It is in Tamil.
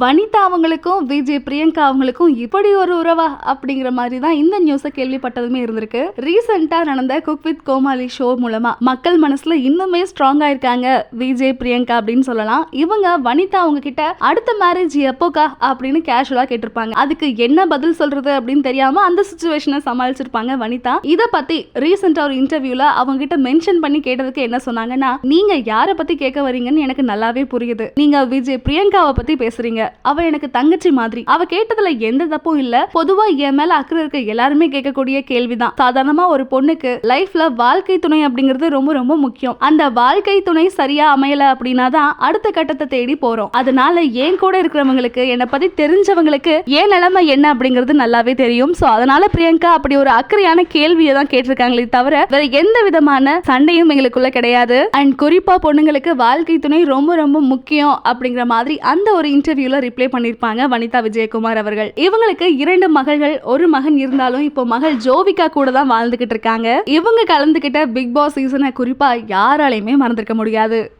வனிதா அவங்களுக்கும் விஜய் பிரியங்கா அவங்களுக்கும் இப்படி ஒரு உறவா அப்படிங்கிற மாதிரி தான் இந்த நியூஸை கேள்விப்பட்டதுமே இருந்திருக்கு. ரீசெண்டா நடந்த குக் வித் கோமாளி ஷோ மூலமா மக்கள் மனசுல இன்னுமே ஸ்ட்ராங் ஆயிருக்காங்க விஜய் பிரியங்கா அப்படின்னு சொல்லலாம். இவங்க வனிதா அவங்க கிட்ட அடுத்த மேரேஜ் எப்போக்கா? அப்படின்னு கேஷுவலா கேட்டிருப்பாங்க. அதுக்கு என்ன பதில் சொல்றது அப்படின்னு தெரியாம அந்த சுச்சுவேஷனை சமாளிச்சிருப்பாங்க வனிதா. இதை பத்தி ரீசெண்டா ஒரு இன்டர்வியூல அவங்க கிட்ட மென்ஷன் பண்ணி கேட்டதுக்கு என்ன சொன்னாங்கன்னா நீங்க யார பத்தி கேட்க வரீங்கன்னு எனக்கு நல்லாவே புரியுது. நீங்க விஜய் பிரியங்காவை பத்தி பேசுறீங்க. அவ எனக்கு தங்கச்சி மாதிரி. அவ கேட்டதுல எந்த தப்பும் இல்ல. பொதுவா என் மேல அக்கறை இருக்க எல்லாருமே கேட்கக்கூடிய கேள்விதான். சாதாரணமா ஒரு பொண்ணுக்கு லைஃப்ல வாழ்க்கை துணை அப்படிங்கிறது ரொம்ப ரொம்ப முக்கியம். அந்த வாழ்க்கை துணை சரியா அமையல அப்படின்னா தான் அடுத்த கட்டத்தை தேடி போறோம். அதனால என் கூட இருக்கிறவங்களுக்கு என்னை பத்தி தெரிஞ்சவங்களுக்கு ஏன் நிலைமை என்ன அப்படிங்கிறது நல்லாவே தெரியும். சோ அதனால பிரியங்கா அப்படி ஒரு அக்கறையான கேள்வியை தான் கேட்டிருக்காங்களே தவிர வேற எந்த விதமான சண்டையும் எங்களுக்குள்ள கிடையாது. அண்ட் குறிப்பா பொண்ணுங்களுக்கு வாழ்க்கை துணை ரொம்ப ரொம்ப முக்கியம் அப்படிங்கிற மாதிரி அந்த ஒரு இன்டர்வியூல ரிப்ளை பண்ணிருப்பாங்க வனிதா விஜயகுமார் அவர்கள். இவங்களுக்கு இரண்டு மகள்கள் ஒரு மகன் இருந்தாலும் இப்போ மகள் ஜோவிகா கூட தான் வாழ்ந்துகிட்டு இருக்காங்க. இவங்க கலந்துகிட்ட பிக் பாஸ் சீசனை குறிப்பா யாராலையுமே மறந்துருக்க முடியாது.